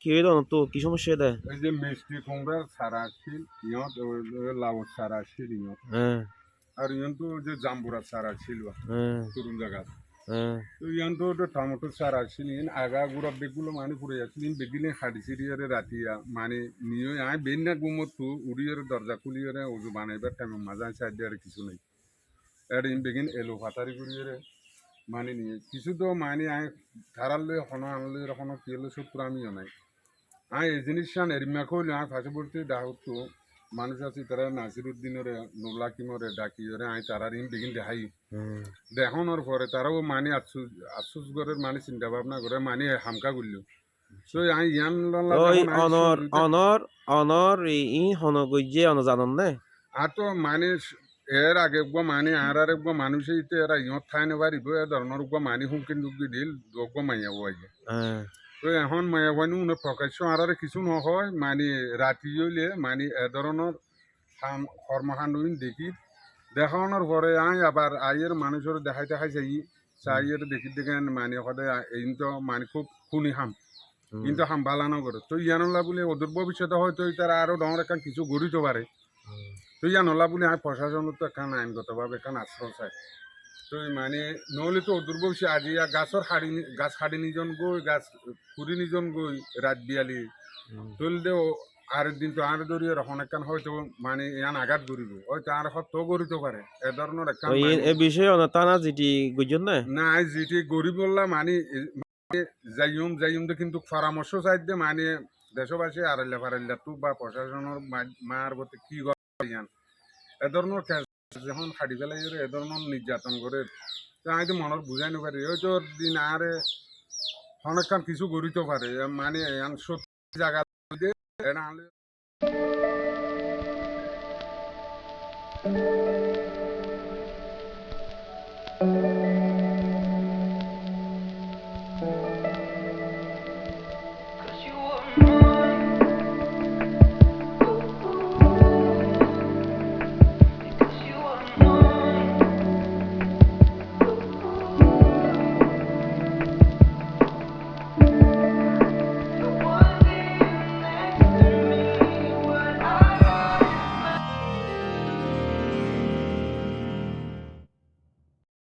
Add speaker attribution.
Speaker 1: কি হইল তো কি সমস্যা দেয়
Speaker 2: এই যে মিষ্টি কুমড়ার সারা ছিল ইয়ত লাউর সারা ছিল ইয়ত
Speaker 1: হ্যাঁ
Speaker 2: আর ইয়ন তো যে জাম্বুরা সারা ছিল
Speaker 1: হ্যাঁ
Speaker 2: তরুণ জায়গা
Speaker 1: হ্যাঁ
Speaker 2: তো ইয়ান তো ওটা টমেটো সারা ছিল ইন আগা গুড়া বেগুলো মানে পুরে যাচ্ছিল ইন বেগিলে হাড়ি সিরিয়ারে রাতিয়া মানে নিয়ে আয় বেন না গুমত তো উড়িয়ারে দরজা খুলিয়ারে ওজু বানাইবার টাইম সাইড আর কিছু নেই আর ইন বেগিন এলো ফাতারি করিয়ারে মানে নিয়ে কিছু তো মানে আয় ধারালে হন আনলে হন কি হলো সব পুরো আমিও নাই। আয় এই জিনিসটা এরিমা কইলে আয় পড়তে ডাহুত মানুষ আছে তারা নাসিরুদ্দিনরে নুরলা কিমরে ডাকিয়রে আয় তারার ইন বেগিন দেখাই। দেখানোর পরে তারাও মানে আফসুস আফসুস করে মানে চিন্তা ভাবনা করে মানে হামকা করল আই
Speaker 1: অনর অনর অনর ই হন গইজে অন জানন নে?
Speaker 2: আর তো মানে এর আগে গো মানে আর আর গো মানুষই তো এরা ইয়ত খাই না পারিব এ ধরনের গো মানে হুমকিন দুগি দিল গো মাইয়া
Speaker 1: হ্যাঁ
Speaker 2: তো এখন মাইয়া বইনি উনি প্রকাশ্য আর আর কিছু নহয় মানে রাতি হইলে মানে এ ধরনের কর্মকাণ্ড দেখি দেখানোর পরে আই আবার আইয়ের মানুষের দেখাই দেখাই যাই চাইয়ের দেখি দেখেন মানে সদায় এই তো মানে খুব খুনি হাম কিন্তু হাম বালানো করে তো ইয়ানলা বলে ওদের ভবিষ্যতে হয়তো তারা আরও ডর এখান কিছু গড়িতে পারে
Speaker 1: হুম,
Speaker 2: তো ইয়ানলা বলে আমি প্রশাসনত তো এখান আইনগতভাবে এখান আশ্রয় চাই। তো এই মানে নহলে তো ভবিষ্যৎ আজি গাছর হাড়ি নি- গাছ হাড়ি নিজন গই গাছ কুড়ি নিজন গই রাত বিয়ালি। তুল দেও আর দিন তো আর দরিয়ে রখন একান হয়তো মানে ইয়ান আঘাত করিব হয়তো আর হত গড়িতে পারে এ ধরনের একান মানে-
Speaker 1: এ বিষয়ে অন টানা যেটি গইজন নে
Speaker 2: না আজ যেটি গরিব বললাম মানে মানে যাইম যাইম তো কিন্তু পরামর্শ চাইতে মানে দেশবাসী আড়াইলে ফারাইলে তো বা প্রশাসনের মার গতে কি করেন এ ধরনের কাজ যখন খাটি পেলাই এ ধরনের নির্যাতন করে আমি তো মনত বুঝাই নপারি হয়তো দিন আরে অনেকক্ষণ কিছু গড়িতে পারে মানে সত্যি জায়গা দিয়ে এনা